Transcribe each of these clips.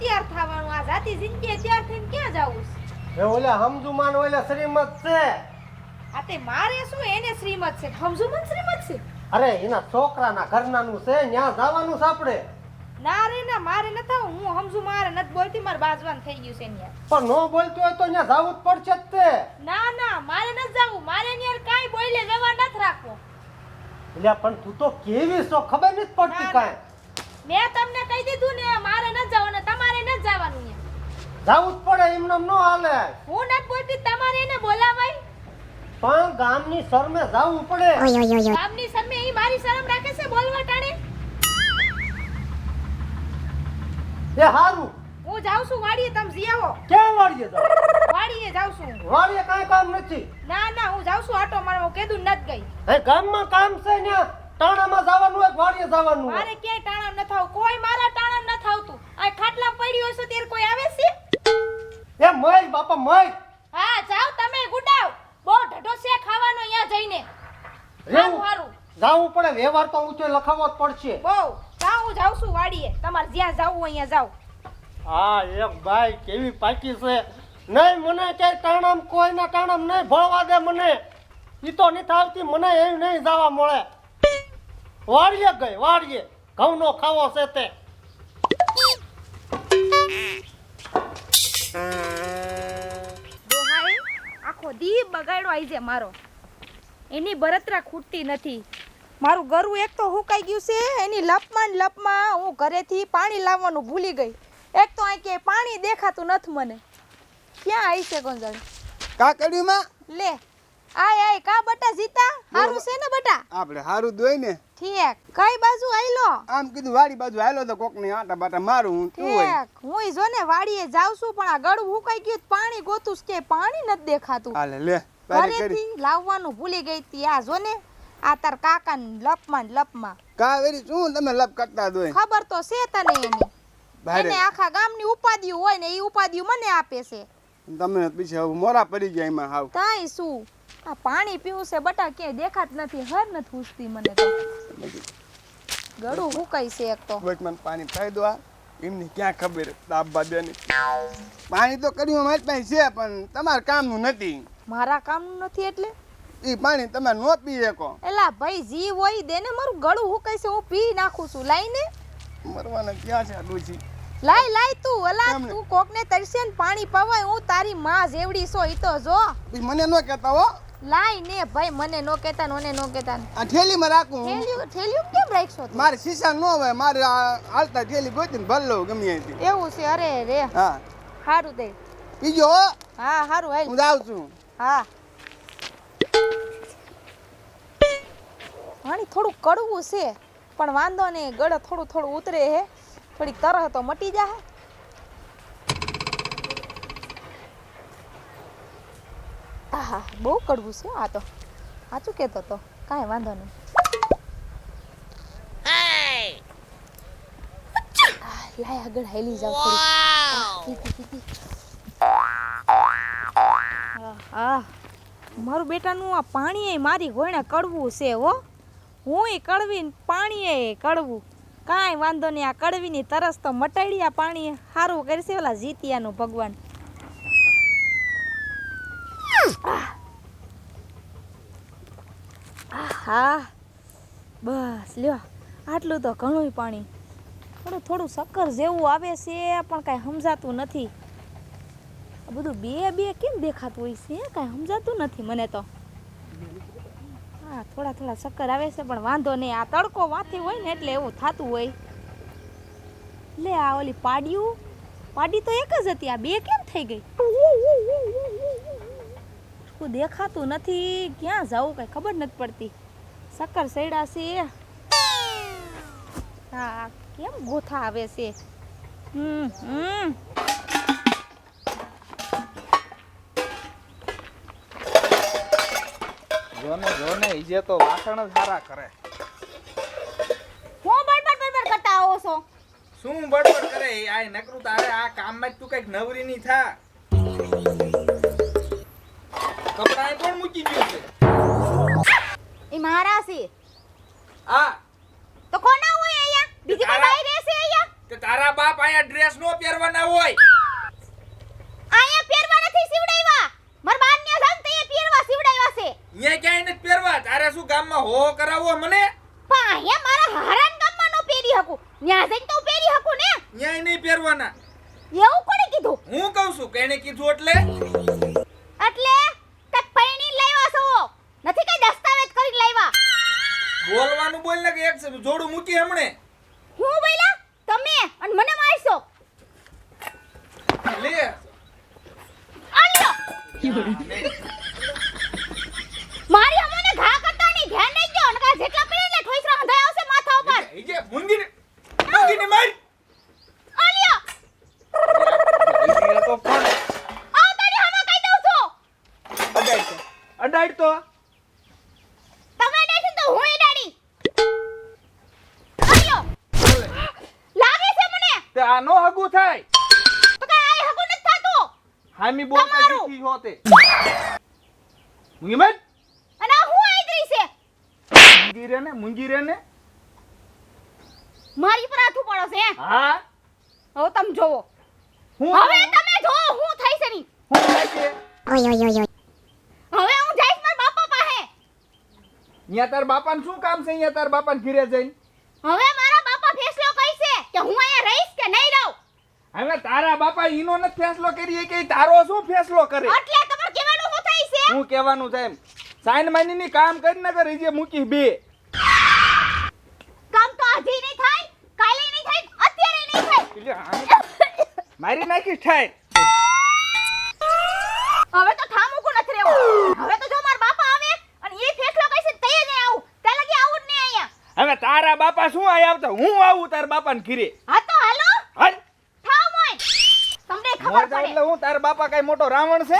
તૈયાર થવાનું આ જાતિ જિંદગી તૈયાર થઈને ક્યાં જાવું છે? એ ઓલા હમજુમાન ઓલા શ્રીમત છે. આ તે મારે શું એને શ્રીમત છે? હમજુમાન શ્રીમત છે? અરે એના છોકરાના ઘરનાનું છે ન્યા જવાનું છે આપણે. ના રે ના મારે ન થાવ હું હમજુ મારે નથી બોલતી માર બાજવાન થઈ ગયું છે ન્યા પણ નો બોલતો હોય તો ન્યા જાવું જ પડશે જ તે. ના ના મારે નથી જાવું. મારે ન્યા કાંઈ બોલે જવા નથી રાખવો. એટલે પણ તું તો કેવી છો? ખબર નથી પડતી કાઈ. મેં તમને કહી દીધું ને મારે ન જવાનું ને તમારે નથી જવાનું છે જવું જ પડે એમને એમ ન હાલે. હું નથી બોલતી તમારે એને બોલાવાય? પણ ગામની શરમે જવું પડે. ગામની શરમે એ મારી શરમ રાખે છે બોલવા ટાણે? એ હારું. હું જાઉં છું વાડીએ તમે જી આવો. ક્યાં વાળીએ જાવ વાડીએ જાઉં છું વાડીએ કાઈ કામ નથી. ના ના હું જાઉં છું આટો મારવા હું કીધું નથી ગઈ. એ ગામમાં કામ છે ને ટાણામાં જવાનું હોય વાડીએ જવાનું મારે ક્યાંય ટાણા ન થાવ કોઈ મારા ટાણા ન થાવતું આ ખાટલા પડ્યો છે ત્યારે કોઈ આવે છે? એ મય બાપા મય. હા જાઓ તમે ગુડાવ. બહુ ઢઢો છે ખાવાનો અહીંયા જઈને. રેવું હારું. સારું જાવું પડે વ્યવહાર તો ઊંચો લખાવો જ પડશે. બહુ. જાવ હું જાઉં છું વાડીએ. તમારે જ્યાં જાવું અહીંયા જાવ હા એક ભાઈ કેવી પાકી છે. નહીં મને ક્યાંય ટાણામ કોઈના ટાણામ નહીં ભળવા દે મને. ઈ તો નથી આવતી મને એવું નહીં જવા મળે. વાળીએ ગઈ વાળીએ ઘઉંનો ખાવો છે તે. ડોહાએ આખો દી બગાડ્યો આઈ છે મારો. એની બરતરા ખૂટતી નથી. મારું ગરું એક તો હુકાઈ ગયું છે એની લપમાં લપમાં હું ઘરેથી પાણી લાવવાનું ભૂલી ગઈ. એક તો અહીં કે પાણી દેખાતું નથી મને. ક્યાં આવી છે ગોંજળ કાકડીમાં લે આય આય કા બટા જીતા? હારું છે ને બટા? આપણે હારું દોય ને. ઠીક. કઈ બાજુ આયલો? આમ કીધું વાડી બાજુ આયલો તો કોક ને આટા બાટા મારું હું તું હોય. હું જો ને વાડીએ જાઉં છું પણ આ ગળું હુકાઈ ગયું પાણી ગોતું કે પાણી નથી દેખાતું. હાલે લે ઘરેથી લાવવાનું ભૂલી ગઈ તી આ જો ને આ તાર કાકા લપમાં લપમાં. કાવેરી શું તમે લપ કરતા દોય ખબર તો છે તને એની. એને આખા ગામની ઉપાધિઓ હોય ને એ ઉપાધિઓ મને આપે છે. તમે પછી મોરા પડી ગયા એમાં હાવ. તાય શું? આ પાણી પીવું છે બટા ક્યાંય દેખાત નથી હર નથી ઉસતી મને તો. ગળું હુકાય છે એક તો. વચમાં પાણી પાઈ દો એમની ક્યાં ખબર? દાબા દેની પાણી તો કર્યું અમારી પાસે છે પણ તમારા કામનું નથી. મારા કામનું નથી એટલે? એ પાણી તમે નો પી શકો એલા ભાઈ જી હોય દે ને મારું ગળું હુકાય છે હું પી નાખું છું. લાઈને. મરવાના ક્યાં છે આ લાય લાય તું અલા? તું કોકને તરસે ને પાણી પવાય હું તારી માં જેવડી છો ઈ તો જો. મને ન કહેતા હો. લાય ને ભાઈ મને નો કેતા ને નો કેતા આ થેલી માં રાખું થેલી થેલિયું કેમ રાખશો? મારે શીશા નો હોય મારે હાલતા થેલી ગોતીને ભર લઉં ગમે ત્યાંથી એવું છે અરે રે. હા. હારું દે. બીજો? હા હારું હાલ. હું જાઉં છું. હા. પાણી થોડું કડવું છે પણ વાંધો નહીં. ગળે થોડું થોડું ઉતરે હે. થોડીક તરહ તો મટી જાહે. આહા બહુ કડવું છે. આ તો. સાચું કહેતો તો કાંઈ વાંધો નહીં. આહ, લાય આગળ હાલી જાવ થોડી આહ મારું બેટાનું આ પાણી મારી ઘોડે કડવું છે હો. હું કડવી ને પાણી એ કડવું. કાંઈ વાંધો નહીં આ કડવીની તરસ તો મટાડી આ પાણી સારું કરશે ઓલા જીતિયાનું ભગવાન. હા, બસ, લ્યો. આટલું તો ઘણું પાણી. થોડું થોડું શક્કર જેવું આવે છે, પણ કાંઈ સમજાતું નથી. આ બધું બે બે કેમ દેખાતું હોય છે? કાંઈ સમજાતું નથી મને તો. હા, થોડા થોડા ચક્કર આવે છે, પણ વાંધો નહીં. આ તડકો વાથી હોય ને એટલે એવું થતું હોય. લે, આ ઓલી પાડ્યું. પાડી તો એક જ હતી, આ બે કેમ થઈ ગઈ? દેખાતું નથી? ક્યાં જવું, કઈ ખબર નથી પડતી. શક્કર સૈડા છે. હા કેમ ગોથા આવે છે? હમ હમ. જોને જોને ઈજે તો વાસણ જ સારા કરે. હું બડબડ બડબડ કરતા આવો છો? શું બડબડ કરે? આ નકરું તારે આ કામમાં જ તું કંઈક નવરી નહીં થા. કપડાં પણ મૂકી ગયું છે? એ મારા છે. આ તો કોના હોય અહીંયા? બીજી કોઈ તારા- બાઈ રહેશે અહીંયા? ડ્રેસ નો પહેરવાના હોય. અહીંયા પહેરવા નથી સીવડાવ્યા. મર બાન ને સંત એ પહેરવા સીવડાવ્યા છે. અહીંયા ક્યાંય નથી પહેરવા? તારે શું ગામમાં હો કરાવવો મને? પણ અહીંયા મારા હારાન ગામમાં નો પહેરી હકું ન્યા જઈને તો પહેરી હકું ને? ન્યાય નહીં પહેરવાના. એવું કોણે કીધું? હું કહું છું કે એને કીધું એટલે? જોડું મૂકી હમણે હું બોલ્યા તમે અને મને મારશો લે આલ્યો મારી અમને ઘા કરતા નહીં ધ્યાન નહીં ગયો નકર જેટલા પડે એટલે ઠોઈસરા હંધાય આવશે માથા ઉપર ઈ જે મૂંગીને મૂંગીને માર આલ્યો તો પણ આ તારી હામે કહી દઉં છું અડાડ તો અડાડ તો તમે ડેશન તો હું ડાડી આલ્યો લાગે છે મને તે આ નો હગું થાય તો કઈ આઈ હગું નથી થાતું હામી બોલતા. શીખી હોતે મૂંગી માર અને આ હું આઈ છે? મૂંગી રે ને મૂંગી રે ને મારી પર આથું પડો છે હા? હવે તમે જોવો. હું હવે તમે જો હું થઈ છે ની હું છે? હવે હું જઈશ મારા બાપા પાસે. અહીંયા તાર બાપાને શું કામ છે? અહીંયા તાર બાપાને ઘરે જઈને. હવે મારા બાપા ફેસલો કહીશે કે હું અહીંયા રહીશ કે નહીં રહું? હવે તારા બાપા ઈનો ન ફેસલો કરીએ કે તારો શું ફેસલો કરે? એટલે તમારે કહેવાનું શું થાય છે? હું કહેવાનું થાય સાઈન માની ની કામ કરી ન કરી જે મૂકી બે. કામ તો આજે નહીં થાય કાલે નહીં થાય અત્યારે નહીં થાય. મારી નાખી થાય હવે તો ઠામુકું નથી રહેવું. હવે તો જો મારા બાપા આવે અને એ ફેસલો કહેશે તે નહીં આવું. ત્યાં લગી આવું જ નહીં અહીંયા. હવે તારા બાપા શું આયા આવતા? હું આવું તાર બાપાને ઘીરે? હા તો હાલો હાલ ઠાવ મોય તમને ખબર મોરજા પડે એટલે હું? તાર બાપા કઈ મોટો રાવણ છે?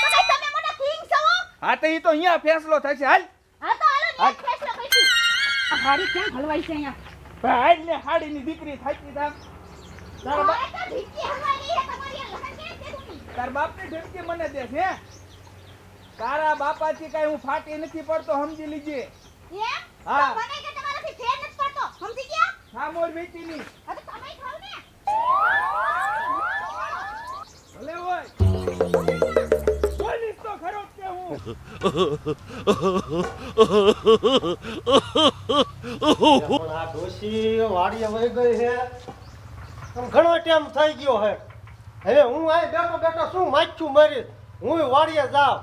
તો કઈ તમે મોટા કિંગ છો? હા તો ઈ તો અહીંયા ફેસલો થશે હાલ. હા તો હાલો ને ફેસલો કહીશું આ હારી ક્યાં હલવાઈ છે અહીંયા? ભાઈ ને હાડી ની દીકરી થાકી તાર બાપ તો ભીખી હલવાઈ છે તમારી લગન કેમ છે તું? તાર બાપની ધમકી મને દે છે તારા બાપાથી કઈ હું ફાટી નથી પડતો સમજી લીજે. એમ? હા. મને કે તમારાથી ફેર નથી પડતો. સમજી ગયા? હા મોર વેચીની હવે ઘણો ટાઈમ થઈ ગયો હે હવે હું આ બેઠો બેઠો શું માચ્યું મારી? હું વાડીએ જાવ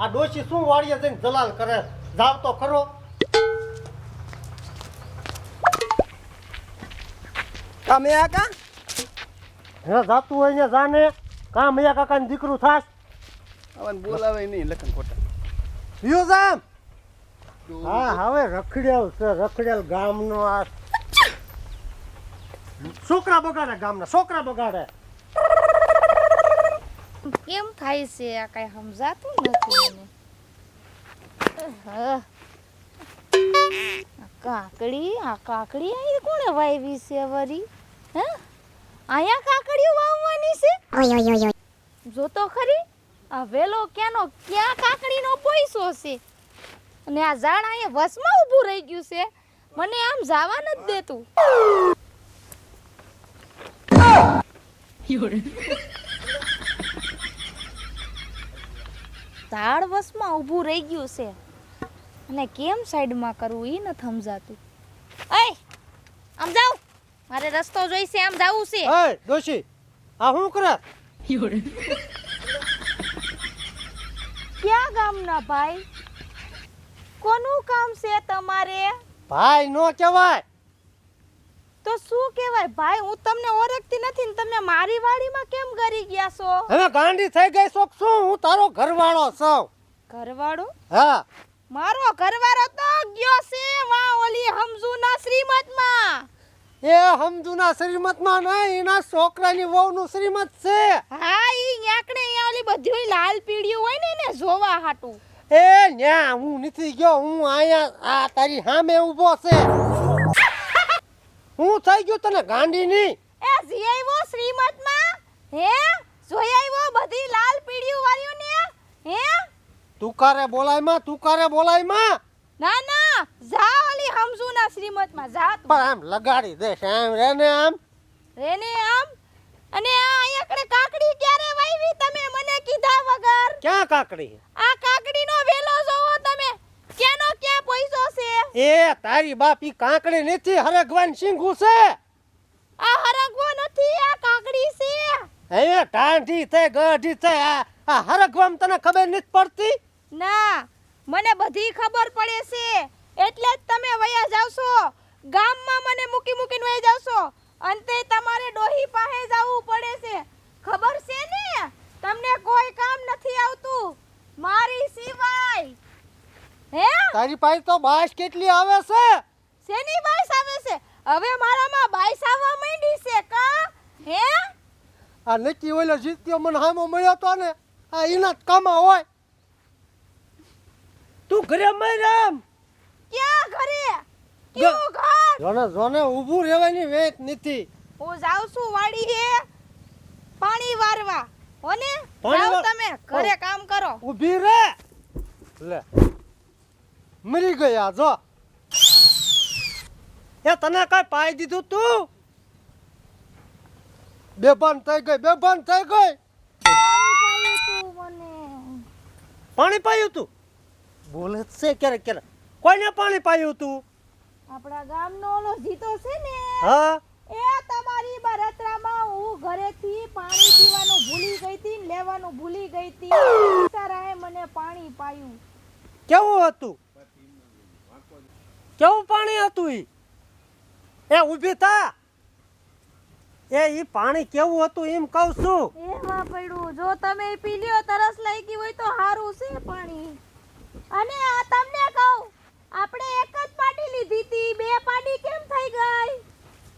આ ડોશી શું વાડીએ જઈને જલાલ કરે જાવ તો ખરો તમે આ કા હે જાતું હોય ને જાને. કામ અહીંયા કાકાને દીકરું થાશ. બોલાવે નહીં લખન ખોટા. પીયું હા હવે રખડેલ છે રખડેલ ગામનો આ છોકરા બગાડે ગામના છોકરા બગાડે. કેમ થાય છે આ કઈ સમજાતું નથી મને? કાકડી આ કાકડી અહીં કોણે વાવી છે વરી? હે? અહીંયા કાકડીઓ વાવવાની છે? જો તો ખરી? આ વેલો ક્યાંનો ક્યાં કાકડીનો પોઈસો છે? અને આ ઝાડ અહીંયા વસમાં ઊભું રહી ગયું છે. મને આમ જવા નથી દેતું. ઝાડ વસમાં ઊભું રહી ગયું છે. અને કેમ સાઈડમાં કરવું એ નથી સમજાતું. અય આમ જાવ મારે રસ્તો જોઈશે આમ જાવું છે. અય ડોશી આ હું કરે? ક્યાં ગામના ભાઈ? કોનું કામ છે તમારે? ભાઈ નો કહેવાય. તો શું કહેવાય ભાઈ? હું તમને ઓળખતી નથી ને તમે મારી વાડીમાં કેમ ગરી ગયા છો? હવે ગાંડી થઈ ગઈ શોખ શું? હું તારો ઘરવાળો છું. ઘરવાળો? હા. મારો ઘરવાળો તો ગયો છે વા ઓલી હમજુના શ્રીમતમાં એ હમજુના શ્રીમતમાં નહીં એના છોકરાની વહુનું શ્રીમત છે. હા ઈ ન્યાકણે અહીંયા ઓલી બધી લાલ પીળીઓ હોય ને એને જોવા હાટું. એ ન્યા હું નથી ગયો હું અહીંયા આ તારી સામે ઊભો છે. હું થઈ ગયું તને ગાંડી ની એ જી આવ્યો શ્રીમતમાં? હે? જોઈ આવ્યો બધી લાલ પીળીઓ વાળ્યું ને હે? તુકારે બોલાયમાં તુકારે બોલાયમાં ના ના જા ઓલી શ્રીમત શ્રીમતમાં જા તું. પણ આમ લગાડી દે આમ રે ને આમ? રેને આમ? અને આ અહીંયા કાકડી ક્યારે વાવી તમે મને કીધા વગર. ક્યાં કાકડી? આ કાકડીનો વેલો જોવો તમે. કેનો ક્યાં પૈસો છે? એ તારી બાપ ઈ કાકડી નથી હરગવાન સિંગુ છે. આ હરગવો નથી આ કાકડી છે. હવે ટાંઢી થઈ ગઢી થઈ આ આ હરગવામ તને ખબર નથી પડતી? ના મને બધી ખબર પડે છે. એટલે જ તમે વયા જાવશો ગામમાં મને મૂકી મૂકીને વયા જાવશો અંતે તમારે ડોહી પાસે જવું પડે છે. ખબર છે ને? તમને કોઈ કામ નથી આવતું. મારી સિવાય. હે? તારી પાસે તો બાસ કેટલી આવે છે? શેની બાસ આવે છે? હવે મારામાં બાઈસ આવવા માંડી છે કા? હે? આ નક્કી ઓલો જીત્યો મને હામો મળ્યો તો ને આ એના જ કામા હોય. તું ઘરે આમ. ક્યાં ઘરે? કેવું ઘર? જોને જોને ઊભું રહેવાની વેત નથી. હું જાઉં છું વાડીએ પાણી વારવા. હોને? પાણી જાઓ તમે ઘરે કામ કરો. ઊભી રે. લે. મરી ગયા જો. એ તને કઈ પાઈ દીધું તું? બેભાન થઈ ગઈ બેભાન થઈ ગઈ. પાણી પાયું તું પાણી પાયું તું? બોલે છે ક્યારેક ક્યારેક. કોઈને પાણી પાયું તું? આપણા ગામનો ઓલો જીતો છે ને હા. એ તમારી બરતરામાં હું ઘરેથી પાણી પીવાનું ભૂલી ગઈ હતી લેવાનું ભૂલી ગઈ હતી. બિચારાએ મને પાણી પાયું. કેવું હતું? કેવું પાણી હતું ઈ? એ ઊભી થા. એ ઈ પાણી કેવું હતું એમ કહું છું. એમાં પડ્યું જો તમે પી લ્યો તરસ લાગી હોય તો સારું છે પાણી. અને આ તમને કહું આપણે એક જ પાટી લીધી હતી બે પાટી કેમ થઈ ગઈ?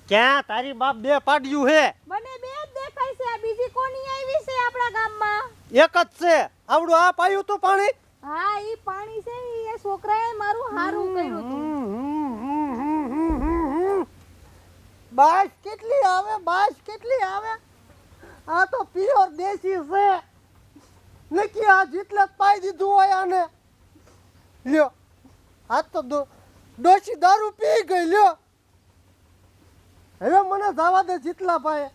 ક્યાં? તારી બાપ બે પાડ્યું હે. મને બે જ દેખાય છે આ બીજી કોની આવી છે આપણા ગામમાં? એક જ છે. આવડું આ પાયું તું પાણી? હા ઈ પાણી છે ઈ એ છોકરાએ મારું હારું કર્યું હતું. બાસ કેટલી આવે બાસ કેટલી આવે? આ તો પ્યોર દેશી છે. નક્કી આ જેટલા પાઈ દીધું હોય આને. લ્યો. આ તો ડોશી દારૂ પી ગઈ, લ્યો. હવે મને જવા દે જીતલા ભાઈ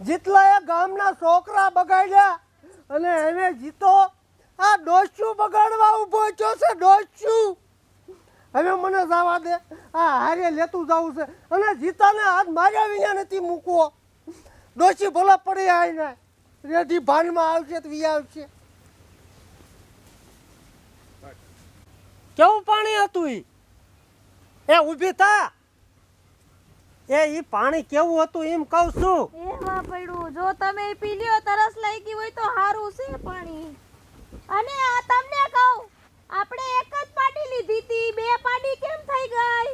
જીતલાએ ગામના છોકરા બગાડ્યા અને હવે જીતો. આ ડોસ્યું બગાડવા ઊભો થયો છે ડોસ્યું હવે મને જવા દે. આ હારે લેતું જવું છે. અને જીતાને હાથ માર્યા વિના નથી મૂકવો. ડોશી ભલા પડી આવીને રેડી ભાનમાં આવશે તો વી આવશે. કેવું પાણી હતું એ એ ઊભી થા. એ ઈ પાણી કેવું હતું એમ કહું છું. એમાં પડ્યું. જો તમે પી લ્યો તરસ લાગી હોય તો સારું છે પાણી. અને આ તમને કહું આપણે એક જ પાટી લીધી હતી બે પાટી કેમ થઈ ગઈ?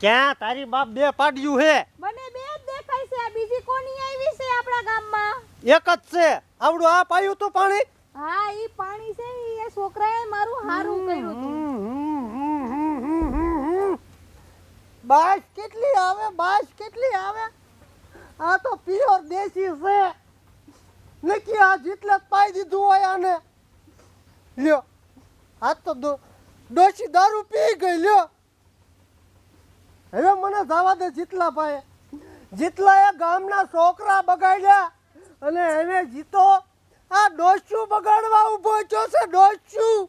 ક્યાં? તારી બાપ બે પાડ્યું હે. મને બે જ દેખાય છે. આ બીજી કોની આવી છે આપણા ગામમાં? એક જ છે. આવડું આ પાયું તો પાણી? હા, ઈ પાણી છે એ છોકરાએ મારું હારું કર્યું બાસ કેટલી આવે, બાસ કેટલી આવે? આ તો પ્યોર દેશી છે. નક્કી આ જેટલે પાઈ દીધું હોય આને. લ્યો આ તો ડોશી દારૂ પી ગઈ, લ્યો. હવે મને જવા દે જીતલા ભાઈ જેટલા એ ગામના છોકરા બગાડ્યા અને એને જીતો આ ડોસ્યું બગાડવા ઊભો થયો છે ડોસ્યું.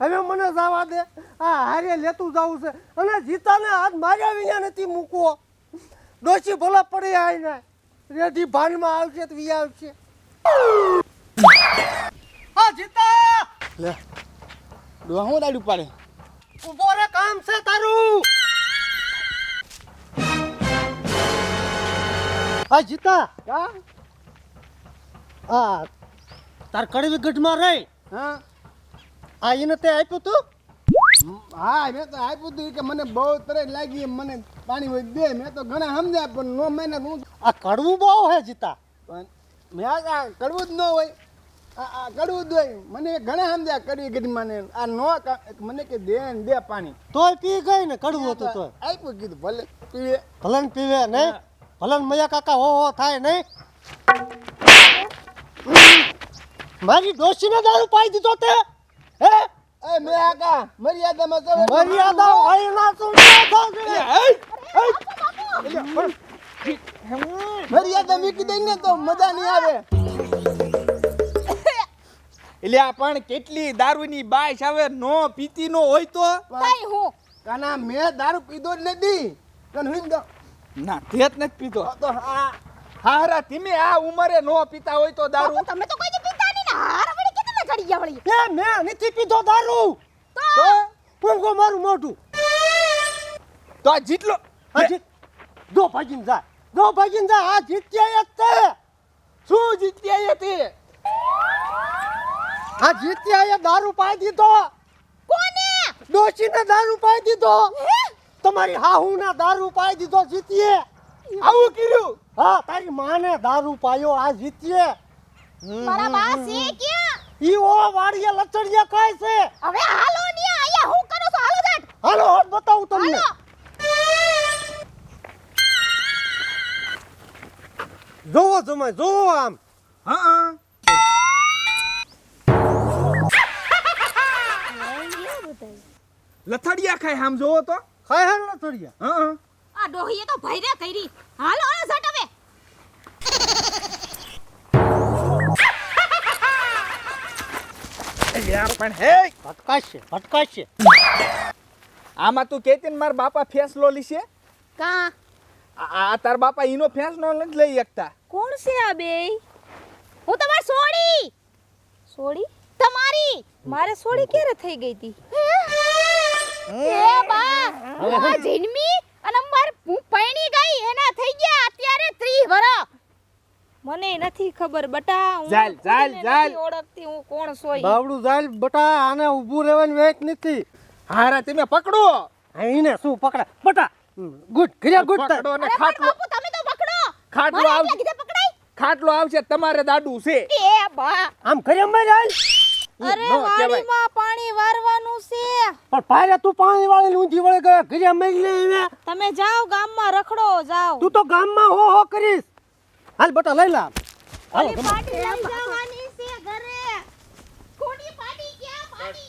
હવે મને જવા દે. આ હારે લેતું જવું છે. અને જીતાને હાથ માર્યા વિના નથી મૂકવો. ડોશી ભલે પડી આવીને રેઢી ભાનમાં આવશે તો વી આવશે. હા જીતા! લે. ડોહા હું દાડું પાડે? ઊભો રે કામ છે તારું. હા જીતા. હા? આ તાર કડવી ગઢમાં રહી. હા. આ એને તે આપ્યું તું? હા મેં તો આપ્યું હતું કે મને બહુ તરસ લાગી મને પાણી હોય દે. મેં તો ઘણા સમજ્યા પણ નો મહિને હું આ કડવું બહુ હે જીતા. પણ મેં આ કડવું જ ન હોય. આ કડવું જ હોય. મને ઘણા સમજ્યા કડવી ગઢમાં ને આ નો મને કે દે ને દે પાણી. તોય પી ગઈ ને કડવું હતું તોય. આપ્યું કીધું ભલે પીવે. ભલે પીવે નહીં. ભલે મયા કાકા હો હો થાય નહીં. મારી ડોશીને દારૂ પાઈ દીધો તે? હે? એ મે આકા મર્યાદામાં ચાલો મર્યાદા હોય ના તું જોઈએ. મૂકી દઈ ને તો મજા નહીં આવે. એટલે આ પણ કેટલી દારૂની બાઈશ આવે નો પીતી નો હોય તો? કઈ હું? કાના મેં દારૂ પીધો જ નથી. તન હું દો ના તેત નથી પીધો. તો હા. હારા ધીમે આ ઉંમરે નો પીતા હોય તો દારૂ? તમે તો કોઈ હાર વળી કે તમે ઘડી ગયા વળી એ મે નથી પીધો દારૂ. તો? પૂંગો મારું મોઢું. તો આ હજી દો ભાગીને જાય દો ભાગીને જાય આ જીત્યા જ તે. શું જીત્યા તે? આ જીત્યા એ દારૂ પાઈ દીધો. કોને? ડોશીને દારૂ પાઈ દીધો. તમારી હાહુને દારૂ પાઈ દીધો જીતીએ. આવું કર્યું? હા તારી માને દારૂ પાયો આ જીતીએ. મારા બા છે ક્યાં? ઈ ઓ વાડીએ લચડિયા કાય છે? હવે હાલો ને આયા હું કરો છો? હાલો જટ હાલો હાથ બતાવું તમને. હાલો. જોવો જમાય જોવો આમ. હા લથડિયા ખાય આમ જોવો તો. ખાય હે લથડિયા? હા આ ડોહીએ તો ભૈરે કરી. હાલો હાલો ઝટ હવે. પણ હે ભટકાશે ભટકાશે. આમાં તું કહેતી ને મારા બાપા ફેસલો લીશે? કા? આ તાર બાપા ઈનો ફેસલો નથી લઈ શકતા. કોણ છે આ બે? હું તમાર સોડી સોડી તમારી? મારે સોડી ક્યારે થઈ ગઈ હતી? એ બા આ જન્મી અને માર હું પૈણી ગઈ એના થઈ ગયા અત્યારે 30 વર્ષ મને નથી ખબર બટા હું ચાલ, ચાલ, ચાલ. ઓળખતી હું કોણ સોય? બાવડું જાય બટા આને ઊભું રહેવાની વેચ નથી. હારા તમે પકડો. અહીંને શું પકડા? બટા ગુડ કર્યા ગુડ પકડો અને ખાટલો તમે તો પકડો. ખાટલો મને આવશે. કીધે પકડાય? ખાટલો આવશે તમારે દાડું છે. એ બા. આમ કર્યા મારી હાલ અરે. વાડીમાં પાણી વારવાનું છે. પણ પારે તું પાણી વાળી ઊંધી વળે ગયા ઘરે મારી લે તમે જાઓ ગામમાં રખડો જાઓ. તું તો ગામમાં હો હો કરીશ. હાલ બટા લઈ લા. હાલો પાટી લઈ જવાની છે ઘરે. કોની પાટી? ક્યાં પાટી?